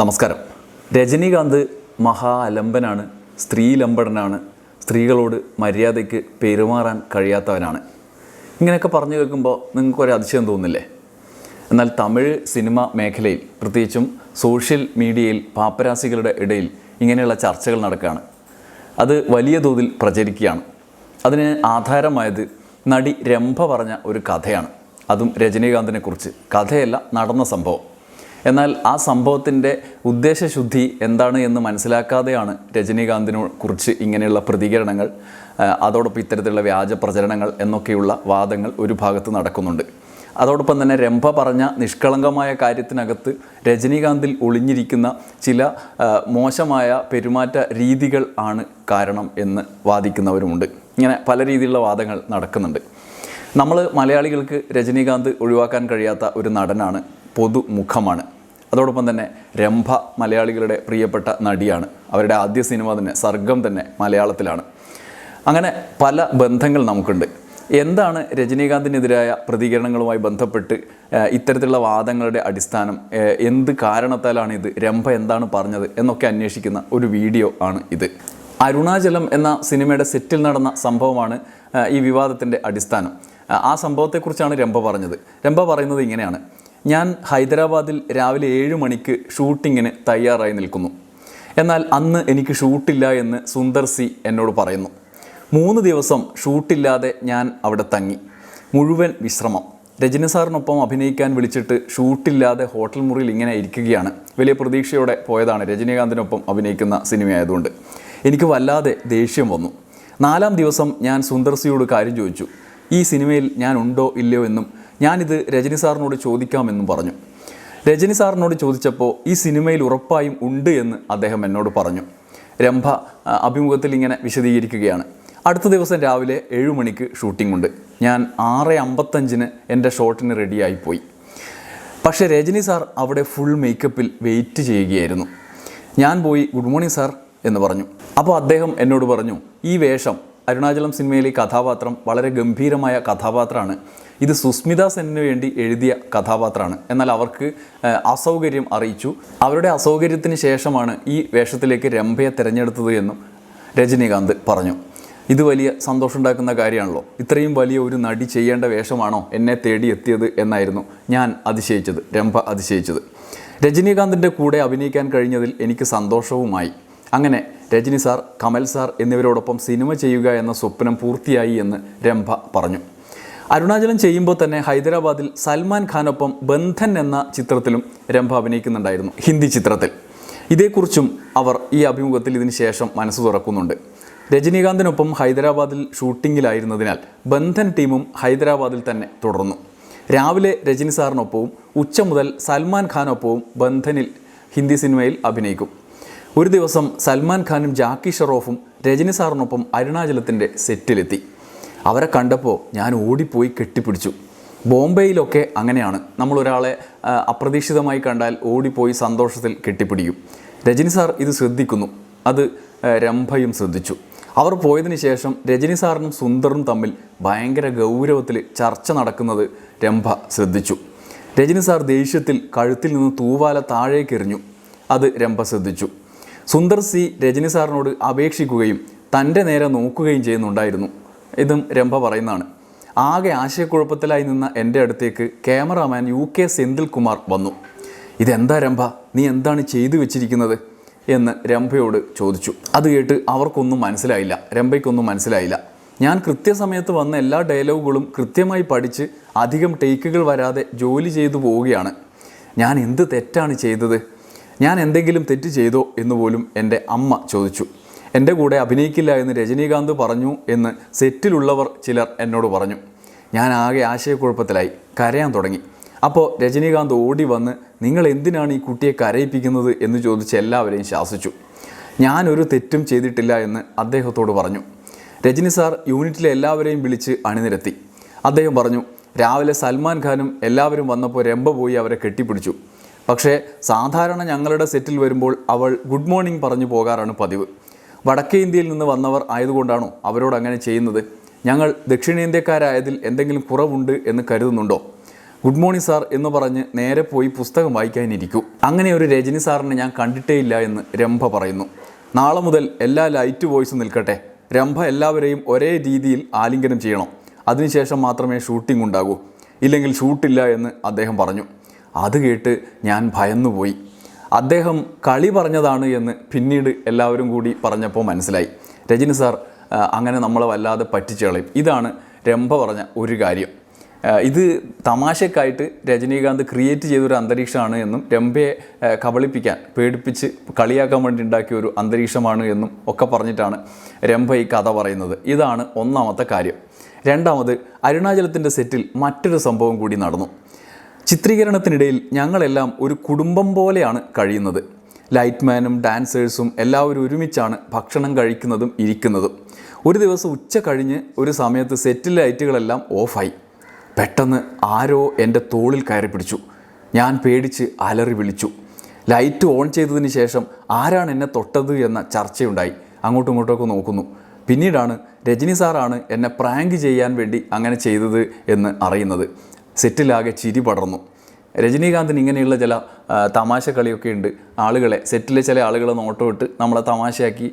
നമസ്കാരം. രജനീകാന്ത് മഹാ അലംബനാണ് ലംബടനാണ് സ്ത്രീകളോട് മര്യാദയ്ക്ക് പെരുമാറാൻ കഴിയാത്തവനാണ്. ഇങ്ങനെയൊക്കെ പറഞ്ഞു കേൾക്കുമ്പോൾ നിങ്ങൾക്കൊരു അതിശയം തോന്നില്ലേ? എന്നാൽ തമിഴ് സിനിമ മേഖലയിൽ പ്രത്യേകിച്ചും സോഷ്യൽ മീഡിയയിൽ പാപ്പരാസികളുടെ ഇടയിൽ ഇങ്ങനെയുള്ള ചർച്ചകൾ നടക്കുകയാണ്. അത് വലിയ തോതിൽ പ്രചരിക്കുകയാണ്. അതിന് ആധാരമായത് നടി രംഭ പറഞ്ഞ ഒരു കഥയാണ്. അതും രജനീകാന്തിനെ കുറിച്ച് കഥയല്ല നടന്ന സംഭവം. എന്നാൽ ആ സംഭവത്തിന്റെ ഉദ്ദേശശുദ്ധി എന്താണ് എന്ന് മനസ്സിലാക്കാതെയാണ് രജനീകാന്തിനെ കുറിച്ച് ഇങ്ങനെയുള്ള പ്രതികരണങ്ങൾ അതോടൊപ്പം ഇത്തരത്തിലുള്ള വ്യാജ പ്രചരണങ്ങൾ എന്നൊക്കെയുള്ള വാദങ്ങൾ ഒരു ഭാഗത്ത് നടക്കുന്നുണ്ട്. അതോടൊപ്പം തന്നെ രംഭ പറഞ്ഞ നിഷ്കളങ്കമായ കാര്യത്തിനകത്ത് രജനീകാന്തിൽ ഒളിഞ്ഞിരിക്കുന്ന ചില മോശമായ പെരുമാറ്റ രീതികൾ ആണ് കാരണം എന്ന് വാദിക്കുന്നവരുമുണ്ട്. ഇങ്ങനെ പല രീതിയിലുള്ള വാദങ്ങൾ നടക്കുന്നുണ്ട്. നമ്മൾ മലയാളികൾക്ക് രജനീകാന്ത് ഒഴിവാക്കാൻ കഴിയാത്ത ഒരു നടനാണ് പൊതുമുഖമാണ്. അതോടൊപ്പം തന്നെ രംഭ മലയാളികളുടെ പ്രിയപ്പെട്ട നടിയാണ്. അവരുടെ ആദ്യ സിനിമ തന്നെ സർഗം തന്നെ മലയാളത്തിലാണ്. അങ്ങനെ പല ബന്ധങ്ങൾ നമുക്കുണ്ട്. എന്താണ് രജനീകാന്തിനെതിരായ പ്രതികരണങ്ങളുമായി ബന്ധപ്പെട്ട് ഇത്തരത്തിലുള്ള വാദങ്ങളുടെ അടിസ്ഥാനം? എന്ത് കാരണത്താലാണ് ഇത്? രംഭ എന്താണ് പറഞ്ഞത്? എന്നൊക്കെ അന്വേഷിക്കുന്ന ഒരു വീഡിയോ ആണ് ഇത്. അരുണാചലം എന്ന സിനിമയുടെ സെറ്റിൽ നടന്ന സംഭവമാണ് ഈ വിവാദത്തിന്റെ അടിസ്ഥാനം. ആ സംഭവത്തെക്കുറിച്ചാണ് രംഭ പറഞ്ഞത്. രംഭ പറയുന്നത് ഇങ്ങനെയാണ്. ഞാൻ ഹൈദരാബാദിൽ രാവിലെ ഏഴ് മണിക്ക് ഷൂട്ടിങ്ങിന് തയ്യാറായി നിൽക്കുന്നു. എന്നാൽ അന്ന് എനിക്ക് ഷൂട്ടില്ല എന്ന് സുന്ദർ സി എന്നോട് പറയുന്നു. മൂന്ന് ദിവസം ഷൂട്ടില്ലാതെ ഞാൻ അവിടെ തങ്ങി. മുഴുവൻ വിശ്രമം. രജനി സാറിനൊപ്പം അഭിനയിക്കാൻ വിളിച്ചിട്ട് ഷൂട്ടില്ലാതെ ഹോട്ടൽ മുറിയിൽ ഇങ്ങനെ ഇരിക്കുകയാണ്. വലിയ പ്രതീക്ഷയോടെ പോയതാണ് രജനീകാന്തിനൊപ്പം അഭിനയിക്കുന്ന സിനിമയായതുകൊണ്ട്. എനിക്ക് വല്ലാതെ ദേഷ്യം വന്നു. നാലാം ദിവസം ഞാൻ സുന്ദർസിയോട് കാര്യം ചോദിച്ചു. ഈ സിനിമയിൽ ഞാൻ ഉണ്ടോ ഇല്ലയോ എന്നും ഞാനിത് രജനി സാറിനോട് ചോദിക്കാമെന്നും പറഞ്ഞു. രജനി സാറിനോട് ചോദിച്ചപ്പോൾ ഈ സിനിമയിൽ ഉറപ്പായും ഉണ്ട് എന്ന് അദ്ദേഹം എന്നോട് പറഞ്ഞു. രംഭ അഭിമുഖത്തിൽ ഇങ്ങനെ വിശദീകരിക്കുകയാണ്. അടുത്ത ദിവസം രാവിലെ ഏഴു മണിക്ക് ഷൂട്ടിംഗ് ഉണ്ട്. ഞാൻ ആറ് അമ്പത്തഞ്ചിന് എന്റെ ഷോട്ടിന് റെഡിയായി പോയി പക്ഷേ രജനി സാർ അവിടെ ഫുൾ മേക്കപ്പിൽ വെയിറ്റ് ചെയ്യുകയായിരുന്നു. ഞാൻ പോയി ഗുഡ് മോർണിംഗ് സാർ എന്ന് പറഞ്ഞു. അപ്പോൾ അദ്ദേഹം എന്നോട് പറഞ്ഞു ഈ വേഷം അരുണാചലം സിനിമയിലെ കഥാപാത്രം വളരെ ഗംഭീരമായ കഥാപാത്രമാണ്. ഇത് സുസ്മിത സെന്നിന് വേണ്ടി എഴുതിയ കഥാപാത്രമാണ്. എന്നാൽ അവർക്ക് അസൗകര്യം അറിയിച്ചു. അവരുടെ അസൗകര്യത്തിന് ശേഷമാണ് ഈ വേഷത്തിലേക്ക് രംഭയെ തിരഞ്ഞെടുത്തത് എന്നും രജനീകാന്ത് പറഞ്ഞു. ഇത് വലിയ സന്തോഷമുണ്ടാക്കുന്ന കാര്യമാണല്ലോ. ഇത്രയും വലിയ ഒരു നടി ചെയ്യേണ്ട വേഷമാണോ എന്നെ തേടി എത്തിയത് എന്നായിരുന്നു ഞാൻ അതിശയിച്ചത് രംഭ അതിശയിച്ചത്. രജനീകാന്തിന്റെ കൂടെ അഭിനയിക്കാൻ കഴിഞ്ഞതിൽ എനിക്ക് സന്തോഷവുമായി. അങ്ങനെ രജനി സാർ കമൽ സാർ എന്നിവരോടൊപ്പം സിനിമ ചെയ്യുക എന്ന സ്വപ്നം പൂർത്തിയായി എന്ന് രംഭ പറഞ്ഞു. അരുണാചലം ചെയ്യുമ്പോൾ തന്നെ ഹൈദരാബാദിൽ സൽമാൻ ഖാനൊപ്പം ബന്ധൻ എന്ന ചിത്രത്തിലും രംഭ അഭിനയിക്കുന്നുണ്ടായിരുന്നു ഹിന്ദി ചിത്രത്തിൽ. ഇതേക്കുറിച്ചും അവർ ഈ അഭിമുഖത്തിൽ ഇതിന് ശേഷം മനസ്സ് തുറക്കുന്നുണ്ട്. രജനീകാന്തിനൊപ്പം ഹൈദരാബാദിൽ ഷൂട്ടിങ്ങിലായിരുന്നതിനാൽ ബന്ധൻ ടീമും ഹൈദരാബാദിൽ തന്നെ തുടർന്നു. രാവിലെ രജനി സാറിനൊപ്പവും ഉച്ച മുതൽ സൽമാൻ ഖാനൊപ്പവും ബന്ധനിൽ ഹിന്ദി സിനിമയിൽ അഭിനയിക്കും. ഒരു ദിവസം സൽമാൻ ഖാനും ജാക്കി ഷെറോഫും രജനി സാറിനൊപ്പം അരുണാചലത്തിന്റെ സെറ്റിലെത്തി. അവരെ കണ്ടപ്പോൾ ഞാൻ ഓടിപ്പോയി കെട്ടിപ്പിടിച്ചു. ബോംബെയിലൊക്കെ അങ്ങനെയാണ്. നമ്മൾ ഒരാളെ അപ്രതീക്ഷിതമായി കണ്ടാൽ ഓടിപ്പോയി സന്തോഷത്തിൽ കെട്ടിപ്പിടിക്കും. രജനി സാർ ഇത് ശ്രദ്ധിക്കുന്നു. അത് രംഭയും ശ്രദ്ധിച്ചു. അവർ പോയതിന് ശേഷം രജനി സാറിനും സുന്ദറും തമ്മിൽ ഭയങ്കര ഗൗരവത്തിൽ ചർച്ച നടക്കുന്നത് രംഭ ശ്രദ്ധിച്ചു. രജനി സാർ ദേഷ്യത്തിൽ കഴുത്തിൽ നിന്ന് തൂവാല താഴേക്ക് എറിഞ്ഞു. അത് രംഭ ശ്രദ്ധിച്ചു. സുന്ദർ സി രജനി സാറിനോട് അപേക്ഷിക്കുകയും തന്റെ നേരെ നോക്കുകയും ചെയ്യുന്നുണ്ടായിരുന്നു. ഇതും രംഭ പറയുന്നതാണ്. ആകെ ആശയക്കുഴപ്പത്തിലായി നിന്ന എന്റെ അടുത്തേക്ക് cameraman U K Senthil Kumar വന്നു. ഇതെന്താ രംഭ? നീ എന്താണ് ചെയ്തു വെച്ചിരിക്കുന്നത്? എന്ന് രംഭയോട് ചോദിച്ചു. അത് കേട്ട് അവർക്കൊന്നും മനസ്സിലായില്ല. രംഭയ്ക്കൊന്നും മനസ്സിലായില്ല. ഞാൻ കൃത്യസമയത്ത് വന്ന എല്ലാ ഡയലോഗുകളും കൃത്യമായി പഠിച്ച് അധികം ടേക്കുകൾ വരാതെ ജോലി ചെയ്തു പോവുകയാണ്. ഞാൻ എന്ത് തെറ്റാണ് ചെയ്തത്? ഞാൻ എന്തെങ്കിലും തെറ്റ് ചെയ്തോ? എന്ന് പോലും എന്റെ അമ്മ ചോദിച്ചു. എന്റെ കൂടെ അഭിനയിക്കില്ല എന്ന് രജനീകാന്ത് പറഞ്ഞു എന്ന് സെറ്റിലുള്ളവർ ചിലർ എന്നോട് പറഞ്ഞു. ഞാൻ ആകെ ആശയക്കുഴപ്പത്തിലായി. കരയാൻ തുടങ്ങി. അപ്പോൾ രജനീകാന്ത് ഓടി വന്ന് നിങ്ങൾ എന്തിനാണ് ഈ കുട്ടിയെ കരയിപ്പിക്കുന്നത്? എന്ന് ചോദിച്ച് എല്ലാവരെയും ശാസിച്ചു. ഞാനൊരു തെറ്റും ചെയ്തിട്ടില്ല എന്ന് അദ്ദേഹത്തോട് പറഞ്ഞു. രജനി സാർ യൂണിറ്റിലെ എല്ലാവരെയും വിളിച്ച് അണിനിരത്തി. അദ്ദേഹം പറഞ്ഞു രാവിലെ സൽമാൻ ഖാനും എല്ലാവരും വന്നപ്പോൾ രമ്പ പോയി അവരെ കെട്ടിപ്പിടിച്ചു. പക്ഷേ സാധാരണ ഞങ്ങളുടെ സെറ്റിൽ വരുമ്പോൾ അവൾ ഗുഡ് മോർണിംഗ് പറഞ്ഞു പോകാറാണ് പതിവ്. വടക്കേ ഇന്ത്യയിൽ നിന്ന് വന്നവർ ആയതുകൊണ്ടാണോ അവരോട് അങ്ങനെ ചെയ്യുന്നത്? ഞങ്ങൾ ദക്ഷിണേന്ത്യക്കാരായതിൽ എന്തെങ്കിലും കുറവുണ്ട് എന്ന് കരുതുന്നുണ്ടോ? ഗുഡ് മോർണിംഗ് സാർ എന്ന് പറഞ്ഞ് നേരെ പോയി പുസ്തകം വായിക്കാനിരിക്കൂ. അങ്ങനെ ഒരു രജനി സാറിനെ ഞാൻ കണ്ടിട്ടേ ഇല്ല എന്ന് രംഭ പറയുന്നു. നാളെ മുതൽ എല്ലാ ലൈറ്റ് വോയിസും നിൽക്കട്ടെ. രംഭ എല്ലാവരെയും ഒരേ രീതിയിൽ ആലിംഗനം ചെയ്യണം. അതിനുശേഷം മാത്രമേ ഷൂട്ടിംഗ് ഉണ്ടാകൂ. ഇല്ലെങ്കിൽ ഷൂട്ടില്ല എന്ന് അദ്ദേഹം പറഞ്ഞു. അത് കേട്ട് ഞാൻ ഭയന്നുപോയി. അദ്ദേഹം കളി പറഞ്ഞതാണ് എന്ന് പിന്നീട് എല്ലാവരും കൂടി പറഞ്ഞപ്പോൾ മനസ്സിലായി. രജനി സാർ അങ്ങനെ നമ്മളെ വല്ലാതെ പറ്റിച്ചു കളയും. ഇതാണ് രംഭ പറഞ്ഞ ഒരു കാര്യം. ഇത് തമാശക്കായിട്ട് രജനീകാന്ത് ക്രിയേറ്റ് ചെയ്തൊരു അന്തരീക്ഷമാണ് എന്നും രംഭയെ കബളിപ്പിക്കാൻ പേടിപ്പിച്ച് കളിയാക്കാൻ വേണ്ടി ഉണ്ടാക്കിയ ഒരു അന്തരീക്ഷമാണ് എന്നും ഒക്കെ പറഞ്ഞിട്ടാണ് രംഭ ഈ കഥ പറയുന്നത്. ഇതാണ് ഒന്നാമത്തെ കാര്യം. രണ്ടാമത് അരുണാചലത്തിന്റെ സെറ്റിൽ മറ്റൊരു സംഭവം കൂടി നടന്നു. ചിത്രീകരണത്തിനിടയിൽ ഞങ്ങളെല്ലാം ഒരു കുടുംബം പോലെയാണ് കഴിയുന്നത്. ലൈറ്റ്മാനും ഡാൻസേഴ്സും എല്ലാവരും ഒരുമിച്ചാണ് ഭക്ഷണം കഴിക്കുന്നതും ഇരിക്കുന്നതും. ഒരു ദിവസം ഉച്ച കഴിഞ്ഞ് ഒരു സമയത്ത് സെറ്റിൽ ലൈറ്റുകളെല്ലാം ഓഫായി. പെട്ടെന്ന് ആരോ എന്റെ തോളിൽ കയറി പിടിച്ചു. ഞാൻ പേടിച്ച് അലറി വിളിച്ചു. ലൈറ്റ് ഓൺ ചെയ്തതിന് ശേഷം ആരാണ് എന്നെ തൊട്ടത് എന്ന ചർച്ചയുണ്ടായി. അങ്ങോട്ടും ഇങ്ങോട്ടൊക്കെ നോക്കുന്നു. പിന്നീടാണ് രജനി സാറാണ് എന്നെ പ്രാങ്ക് ചെയ്യാൻ വേണ്ടി അങ്ങനെ ചെയ്തത് എന്ന് അറിയുന്നത്. സെറ്റിലാകെ ചിരി പടർന്നു. രജനീകാന്തിന് ഇങ്ങനെയുള്ള ചില തമാശ കളിയൊക്കെ ഉണ്ട്. ആളുകളെ സെറ്റിലെ ചില ആളുകളെ നോട്ടമിട്ട് നമ്മളെ തമാശയാക്കി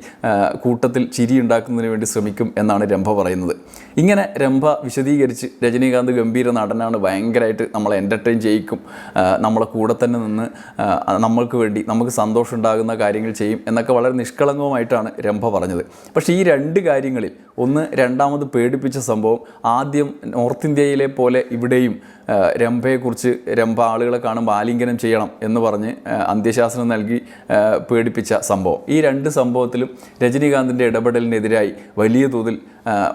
കൂട്ടത്തിൽ ചിരി ഉണ്ടാക്കുന്നതിന് വേണ്ടി ശ്രമിക്കും എന്നാണ് രംഭ പറയുന്നത്. ഇങ്ങനെ രംഭ വിശദീകരിച്ച് രജനീകാന്ത് ഗംഭീര നടനാണ് ഭയങ്കരമായിട്ട് നമ്മളെ എന്റർടൈൻ ചെയ്യിക്കും. നമ്മളെ കൂടെ തന്നെ നിന്ന് നമ്മൾക്ക് വേണ്ടി നമുക്ക് സന്തോഷം ഉണ്ടാകുന്ന കാര്യങ്ങൾ ചെയ്യും എന്നൊക്കെ വളരെ നിഷ്കളങ്കവുമായിട്ടാണ് രംഭ പറഞ്ഞത്. പക്ഷേ ഈ രണ്ട് കാര്യങ്ങളിൽ ഒന്ന് രണ്ടാമത് പേടിപ്പിച്ച സംഭവം ആദ്യം നോർത്ത് ഇന്ത്യയിലെ പോലെ ഇവിടെയും രംഭയെക്കുറിച്ച് രംഭ ആളുകളെ കാണുമ്പോൾ ആലിംഗനം ചെയ്യണം എന്ന് പറഞ്ഞ് അന്ത്യശാസനം നൽകി പേടിപ്പിച്ച സംഭവം. ഈ രണ്ട് സംഭവത്തിലും രജനീകാന്തിന്റെ ഇടപെടലിനെതിരായി വലിയ തോതിൽ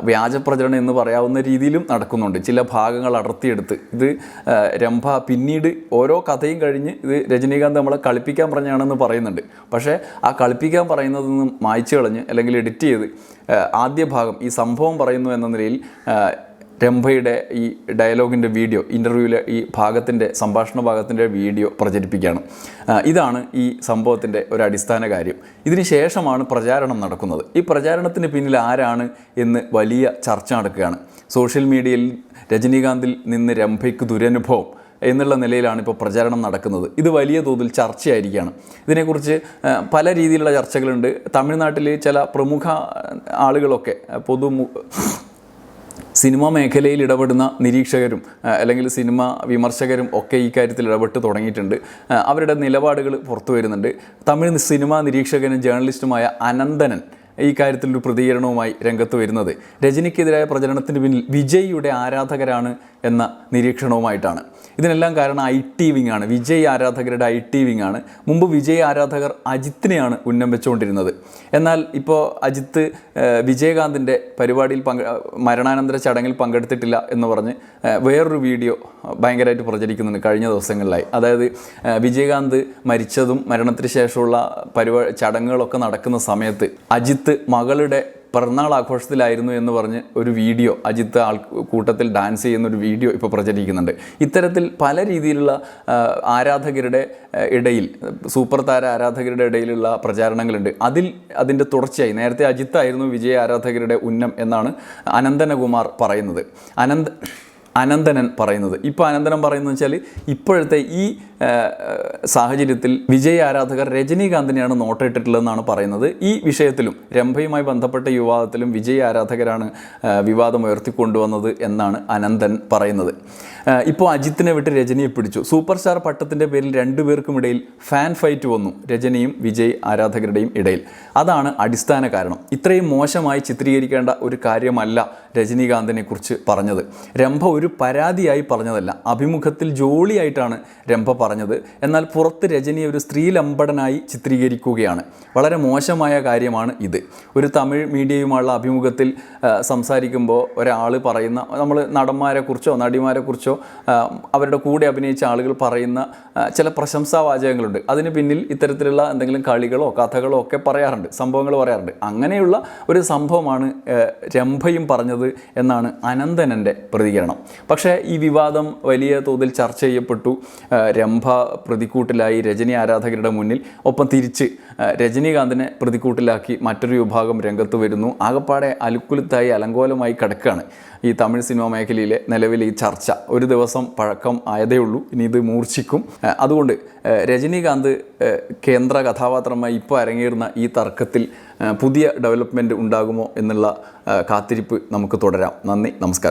വ്യാജപ്രചരണം എന്ന് പറയാവുന്ന രീതിയിലും നടക്കുന്നുണ്ട്. ചില ഭാഗങ്ങൾ അടർത്തിയെടുത്ത്. ഇത് രംഭ പിന്നീട് ഓരോ കഥയും കഴിഞ്ഞ് ഇത് രജനീകാന്ത് നമ്മളെ കളിപ്പിക്കാൻ പറഞ്ഞാണെന്ന് പറയുന്നുണ്ട്. പക്ഷേ ആ കളിപ്പിക്കാൻ പറയുന്നതിൽ നിന്നും മായ്ച്ചു കളഞ്ഞ് അല്ലെങ്കിൽ എഡിറ്റ് ചെയ്ത് ആദ്യ ഭാഗം ഈ സംഭവം പറയുന്നു എന്ന നിലയിൽ രംഭയുടെ ഈ ഡയലോഗിന്റെ വീഡിയോ ഇന്റർവ്യൂവിലെ ഈ ഭാഗത്തിന്റെ സംഭാഷണ ഭാഗത്തിന്റെ വീഡിയോ പ്രചരിപ്പിക്കുകയാണ്. ഇതാണ് ഈ സംഭവത്തിന്റെ ഒരു അടിസ്ഥാന കാര്യം. ഇതിന് ശേഷമാണ് പ്രചാരണം നടക്കുന്നത്. ഈ പ്രചാരണത്തിന് പിന്നിൽ ആരാണ് എന്ന് വലിയ ചർച്ച നടക്കുകയാണ്. സോഷ്യൽ മീഡിയയിൽ രജനീകാന്തിൽ നിന്ന് രംഭയ്ക്ക് ദുരനുഭവം എന്നുള്ള നിലയിലാണ് ഇപ്പോൾ പ്രചാരണം നടക്കുന്നത്. ഇത് വലിയ തോതിൽ ചർച്ചയായിരിക്കുകയാണ്. ഇതിനെക്കുറിച്ച് പല രീതിയിലുള്ള ചർച്ചകളുണ്ട്. തമിഴ്നാട്ടിൽ ചില പ്രമുഖ ആളുകളൊക്കെ പൊതു സിനിമ മേഖലയിൽ ഇടപെടുന്ന നിരീക്ഷകരും അല്ലെങ്കിൽ സിനിമ വിമർശകരും ഒക്കെ ഈ കാര്യത്തിൽ ഇടപെട്ട് തുടങ്ങിയിട്ടുണ്ട്. അവരുടെ നിലപാടുകൾ പുറത്തു വരുന്നുണ്ട്. തമിഴ് സിനിമാ നിരീക്ഷകനും ജേർണലിസ്റ്റുമായ അനന്തനൻ ഈ കാര്യത്തിൽ ഒരു പ്രതികരണവുമായി രംഗത്ത് വരുന്നത്. രജനിക്കെതിരായ പ്രചരണത്തിന് പിന്നിൽ വിജയിയുടെ ആരാധകരാണ് എന്ന നിരീക്ഷണവുമായിട്ടാണ്. ഇതിനെല്ലാം കാരണം ഐ ടി വിങ് ആണ്. വിജയ് ആരാധകരുടെ ഐ ടി വിങ് ആണ്. മുമ്പ് വിജയ് ആരാധകർ അജിത്തിനെയാണ് ഉന്നം വെച്ചുകൊണ്ടിരുന്നത്. എന്നാൽ ഇപ്പോൾ അജിത്ത് വിജയകാന്തിന്റെ പരിപാടിയിൽ പങ്കെ മരണാനന്തര ചടങ്ങിൽ പങ്കെടുത്തിട്ടില്ല എന്ന് പറഞ്ഞ് വേറൊരു വീഡിയോ ഭയങ്കരമായിട്ട് പ്രചരിക്കുന്നുണ്ട് കഴിഞ്ഞ ദിവസങ്ങളിലായി. അതായത് വിജയകാന്ത് മരിച്ചതും മരണത്തിന് ശേഷമുള്ള പരിപാടി ചടങ്ങുകളൊക്കെ നടക്കുന്ന സമയത്ത് അജിത്ത് മകളുടെ പിറന്നാൾ ആഘോഷത്തിലായിരുന്നു എന്ന് പറഞ്ഞ് ഒരു വീഡിയോ അജിത്ത് ആൾ കൂട്ടത്തിൽ ഡാൻസ് ചെയ്യുന്ന ഒരു വീഡിയോ ഇപ്പോൾ പ്രചരിക്കുന്നുണ്ട്. ഇത്തരത്തിൽ പല രീതിയിലുള്ള ആരാധകരുടെ ഇടയിൽ സൂപ്പർ താര ആരാധകരുടെ ഇടയിലുള്ള പ്രചാരണങ്ങളുണ്ട്. അതിൽ അതിന്റെ തുടർച്ചയായി നേരത്തെ അജിത്തായിരുന്നു വിജയ ആരാധകരുടെ ഉന്നം എന്നാണ് അനന്തനകുമാർ പറയുന്നത്. അനന്ത അനന്തനൻ പറയുന്നത്. ഇപ്പോൾ അനന്തനം പറയുന്നത് വെച്ചാൽ ഇപ്പോഴത്തെ ഈ സാഹചര്യത്തിൽ വിജയ ആരാധകർ രജനീകാന്തിനെയാണ് നോട്ടിട്ടിട്ടുള്ളതെന്നാണ് പറയുന്നത്. ഈ വിഷയത്തിലും രംഭയുമായി ബന്ധപ്പെട്ട വിവാദത്തിലും വിജയ ആരാധകരാണ് വിവാദം ഉയർത്തിക്കൊണ്ടുവന്നത് എന്നാണ് അനന്തൻ പറയുന്നത്. ഇപ്പോൾ അജിത്തിനെ വിട്ട് രജനിയെ പിടിച്ചു. സൂപ്പർ സ്റ്റാർ പട്ടത്തിന്റെ പേരിൽ രണ്ടുപേർക്കുമിടയിൽ ഫാൻ ഫൈറ്റ് വന്നു രജനിയും വിജയ് ആരാധകരുടെയും ഇടയിൽ. അതാണ് അടിസ്ഥാന കാരണം. ഇത്രയും മോശമായി ചിത്രീകരിക്കേണ്ട ഒരു കാര്യമല്ല രജനീകാന്തിനെ കുറിച്ച് പറഞ്ഞത്. രംഭ ഒരു പരാതിയായി പറഞ്ഞതല്ല. അഭിമുഖത്തിൽ ജോളിയായിട്ടാണ് രംഭ പറഞ്ഞത്. എന്നാൽ പുറത്ത് രജനിയെ ഒരു സ്ത്രീലമ്പടനായി ചിത്രീകരിക്കുകയാണ്. വളരെ മോശമായ കാര്യമാണ് ഇത്. ഒരു തമിഴ് മീഡിയയുമായുള്ള അഭിമുഖത്തിൽ സംസാരിക്കുമ്പോൾ ഒരാൾ പറയുന്ന നമ്മൾ നടന്മാരെക്കുറിച്ചോ നടിമാരെക്കുറിച്ചോ അവരുടെ കൂടെ അഭിനയിച്ച ആളുകൾ പറയുന്ന ചില പ്രശംസാ വാചകങ്ങളുണ്ട് അതിന് പിന്നിൽ ഇത്തരത്തിലുള്ള എന്തെങ്കിലും കളികളോ കഥകളോ ഒക്കെ പറയാറുണ്ട്. സംഭവങ്ങൾ പറയാറുണ്ട്. അങ്ങനെയുള്ള ഒരു സംഭവമാണ് രംഭയും പറഞ്ഞത് എന്നാണ് അനന്തനന്റെ പ്രതികരണം. പക്ഷേ ഈ വിവാദം വലിയ തോതിൽ ചർച്ച ചെയ്യപ്പെട്ടു. രംഭ പ്രതിക്കൂട്ടിലായി. രജനി ആരാധകരുടെ മുന്നിൽ ഒപ്പം തിരിച്ച് രജനീകാന്തിനെ പ്രതിക്കൂട്ടിലാക്കി മറ്റൊരു വിഭാഗം രംഗത്ത് വരുന്നു. ആകപ്പാടെ അലുക്കുലത്തായി അലങ്കോലമായി കിടക്കുകയാണ് ഈ തമിഴ് സിനിമാ മേഖലയിലെ നിലവിലെ ഈ ചർച്ച. ഒരു ദിവസം പഴക്കം ആയതേ ഉള്ളൂ. ഇനി ഇത് മൂർച്ഛിക്കും. അതുകൊണ്ട് രജനീകാന്ത് കേന്ദ്ര കഥാപാത്രമായി ഇപ്പോൾ അരങ്ങേറുന്ന ഈ തർക്കത്തിൽ പുതിയ ഡെവലപ്മെന്റ് ഉണ്ടാകുമോ എന്നുള്ള കാത്തിരിപ്പ് നമുക്ക് തുടരാം. നന്ദി നമസ്കാരം.